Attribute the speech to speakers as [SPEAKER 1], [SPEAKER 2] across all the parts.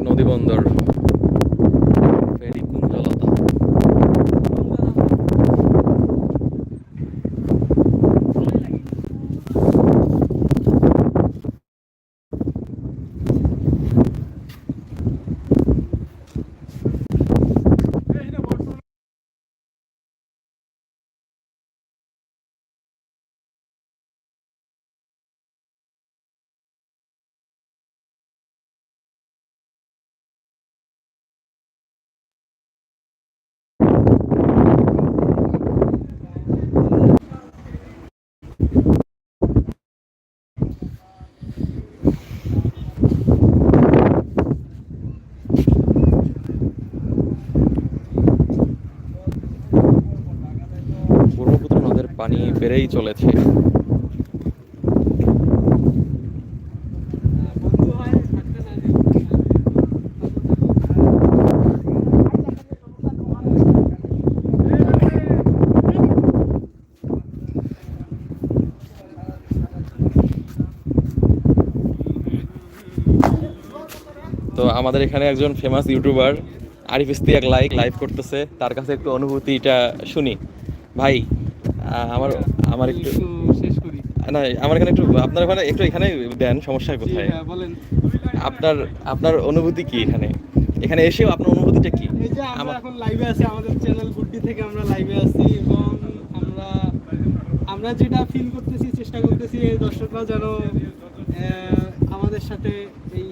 [SPEAKER 1] নদী পানি বেড়েই চলেছে। তো আমাদের এখানে একজন famous YouTuber Arif Istiak like live করতেছে। তার কাছে একটু অনুভূতিটা শুনি। ভাই আমার আমার একটু
[SPEAKER 2] একটু শেষ করি।
[SPEAKER 1] না আমার এখানে একটু আপনার ওখানে একটু এখানে দেন সমস্যা কোথায়?
[SPEAKER 2] হ্যাঁ, বলেন।
[SPEAKER 1] আপনার আপনার অনুভূতি কি এখানে? এখানে এসেও আপনার অনুভূতিটা কি?
[SPEAKER 2] এই যে আমরা এখন লাইভে আছি আমাদের চ্যানেল গুড্ডি থেকে আমরা লাইভে আছি এবং আমরা আমরা যেটা ফিল করতেছি চেষ্টা করতেছি এই দর্শকরা যেন আমাদের সাথে এই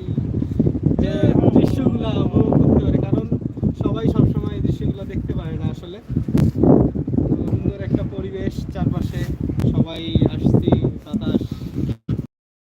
[SPEAKER 2] যে দৃশ্যগুলো উপভোগ করতে পারে। কারণ সবাই সবসময় এই দৃশ্যগুলো দেখতে পারে না আসলে।